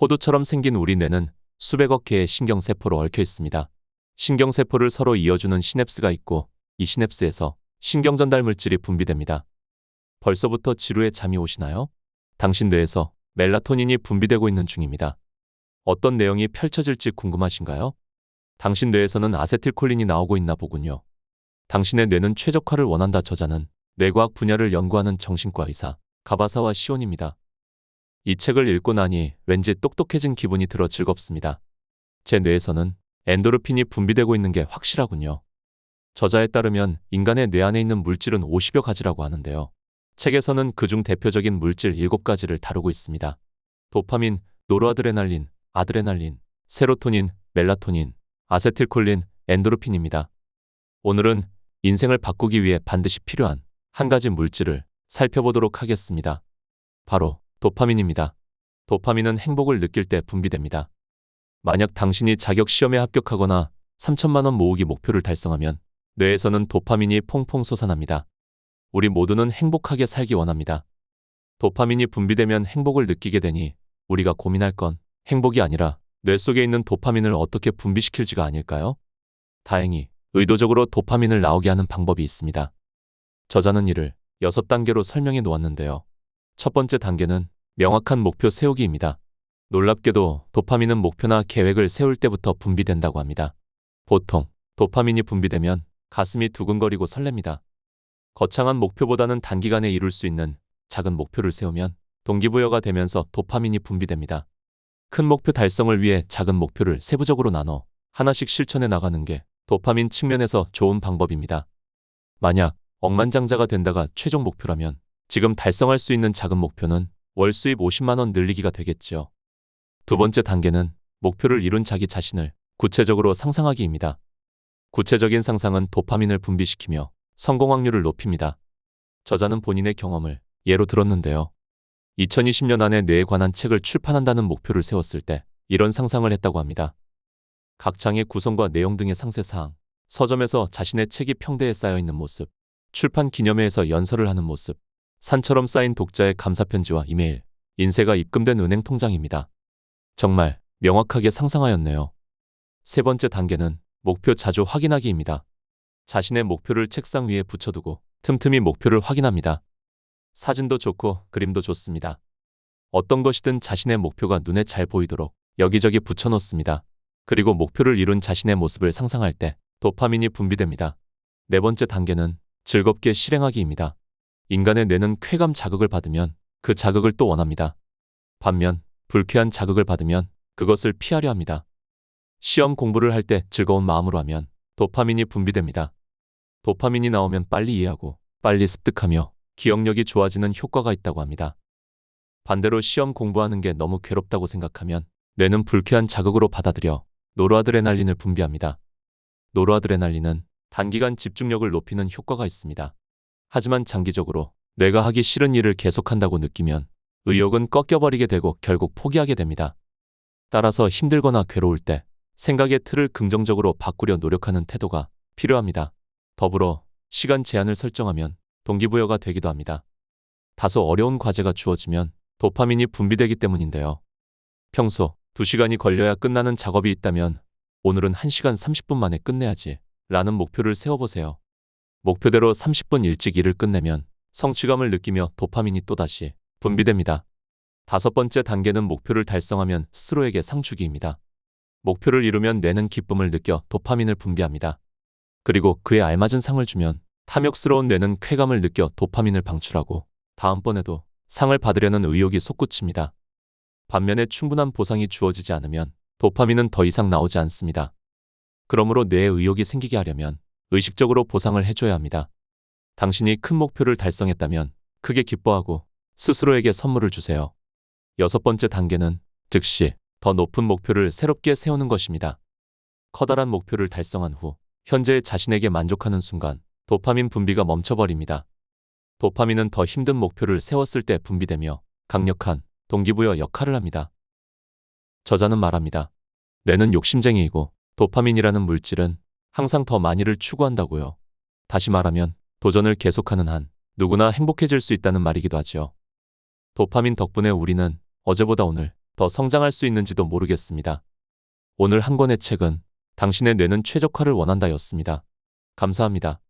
호두처럼 생긴 우리 뇌는 수백억 개의 신경세포로 얽혀 있습니다. 신경세포를 서로 이어주는 시냅스가 있고 이 시냅스에서 신경전달 물질이 분비됩니다. 벌써부터 지루에 잠이 오시나요? 당신 뇌에서 멜라토닌이 분비되고 있는 중입니다. 어떤 내용이 펼쳐질지 궁금하신가요? 당신 뇌에서는 아세틸콜린이 나오고 있나 보군요. 당신의 뇌는 최적화를 원한다 저자는 뇌과학 분야를 연구하는 정신과 의사 가바사와 시온입니다. 이 책을 읽고 나니 왠지 똑똑해진 기분이 들어 즐겁습니다. 제 뇌에서는 엔도르핀이 분비되고 있는 게 확실하군요. 저자에 따르면 인간의 뇌 안에 있는 물질은 50여 가지라고 하는데요. 책에서는 그중 대표적인 물질 7가지를 다루고 있습니다. 도파민, 노르아드레날린, 아드레날린, 세로토닌, 멜라토닌, 아세틸콜린, 엔도르핀입니다. 오늘은 인생을 바꾸기 위해 반드시 필요한 한 가지 물질을 살펴보도록 하겠습니다. 바로 도파민입니다. 도파민은 행복을 느낄 때 분비됩니다. 만약 당신이 자격 시험에 합격하거나 3천만 원 모으기 목표를 달성하면 뇌에서는 도파민이 퐁퐁 솟아납니다. 우리 모두는 행복하게 살기 원합니다. 도파민이 분비되면 행복을 느끼게 되니 우리가 고민할 건 행복이 아니라 뇌 속에 있는 도파민을 어떻게 분비시킬지가 아닐까요? 다행히 의도적으로 도파민을 나오게 하는 방법이 있습니다. 저자는 이를 6단계로 설명해 놓았는데요. 첫 번째 단계는 명확한 목표 세우기입니다. 놀랍게도 도파민은 목표나 계획을 세울 때부터 분비된다고 합니다. 보통 도파민이 분비되면 가슴이 두근거리고 설렙니다. 거창한 목표보다는 단기간에 이룰 수 있는 작은 목표를 세우면 동기부여가 되면서 도파민이 분비됩니다. 큰 목표 달성을 위해 작은 목표를 세부적으로 나눠 하나씩 실천해 나가는 게 도파민 측면에서 좋은 방법입니다. 만약 억만장자가 된다가 최종 목표라면 지금 달성할 수 있는 작은 목표는 월 수입 50만 원 늘리기가 되겠지요. 두 번째 단계는 목표를 이룬 자기 자신을 구체적으로 상상하기입니다. 구체적인 상상은 도파민을 분비시키며 성공 확률을 높입니다. 저자는 본인의 경험을 예로 들었는데요. 2020년 안에 뇌에 관한 책을 출판한다는 목표를 세웠을 때 이런 상상을 했다고 합니다. 각 장의 구성과 내용 등의 상세사항, 서점에서 자신의 책이 평대에 쌓여 있는 모습, 출판 기념회에서 연설을 하는 모습, 산처럼 쌓인 독자의 감사편지와 이메일, 인쇄가 입금된 은행 통장입니다. 정말 명확하게 상상하였네요. 세 번째 단계는 목표 자주 확인하기입니다. 자신의 목표를 책상 위에 붙여두고 틈틈이 목표를 확인합니다. 사진도 좋고 그림도 좋습니다. 어떤 것이든 자신의 목표가 눈에 잘 보이도록 여기저기 붙여놓습니다. 그리고 목표를 이룬 자신의 모습을 상상할 때 도파민이 분비됩니다. 네 번째 단계는 즐겁게 실행하기입니다. 인간의 뇌는 쾌감 자극을 받으면 그 자극을 또 원합니다. 반면 불쾌한 자극을 받으면 그것을 피하려 합니다. 시험 공부를 할 때 즐거운 마음으로 하면 도파민이 분비됩니다. 도파민이 나오면 빨리 이해하고 빨리 습득하며 기억력이 좋아지는 효과가 있다고 합니다. 반대로 시험 공부하는 게 너무 괴롭다고 생각하면 뇌는 불쾌한 자극으로 받아들여 노르아드레날린을 분비합니다. 노르아드레날린은 단기간 집중력을 높이는 효과가 있습니다. 하지만 장기적으로 뇌가 하기 싫은 일을 계속한다고 느끼면 의욕은 꺾여버리게 되고 결국 포기하게 됩니다. 따라서 힘들거나 괴로울 때 생각의 틀을 긍정적으로 바꾸려 노력하는 태도가 필요합니다. 더불어 시간 제한을 설정하면 동기부여가 되기도 합니다. 다소 어려운 과제가 주어지면 도파민이 분비되기 때문인데요. 평소 2시간이 걸려야 끝나는 작업이 있다면 오늘은 1시간 30분 만에 끝내야지 라는 목표를 세워보세요. 목표대로 30분 일찍 일을 끝내면 성취감을 느끼며 도파민이 또다시 분비됩니다. 다섯 번째 단계는 목표를 달성하면 스스로에게 상 주기입니다. 목표를 이루면 뇌는 기쁨을 느껴 도파민을 분비합니다. 그리고 그에 알맞은 상을 주면 탐욕스러운 뇌는 쾌감을 느껴 도파민을 방출하고 다음번에도 상을 받으려는 의욕이 솟구칩니다. 반면에 충분한 보상이 주어지지 않으면 도파민은 더 이상 나오지 않습니다. 그러므로 뇌에 의욕이 생기게 하려면 의식적으로 보상을 해줘야 합니다. 당신이 큰 목표를 달성했다면 크게 기뻐하고 스스로에게 선물을 주세요. 여섯 번째 단계는 즉시 더 높은 목표를 새롭게 세우는 것입니다. 커다란 목표를 달성한 후 현재의 자신에게 만족하는 순간 도파민 분비가 멈춰버립니다. 도파민은 더 힘든 목표를 세웠을 때 분비되며 강력한 동기부여 역할을 합니다. 저자는 말합니다. 뇌는 욕심쟁이이고 도파민이라는 물질은 항상 더 많이를 추구한다고요. 다시 말하면 도전을 계속하는 한 누구나 행복해질 수 있다는 말이기도 하지요. 도파민 덕분에 우리는 어제보다 오늘 더 성장할 수 있는지도 모르겠습니다. 오늘 한 권의 책은 당신의 뇌는 최적화를 원한다였습니다. 감사합니다.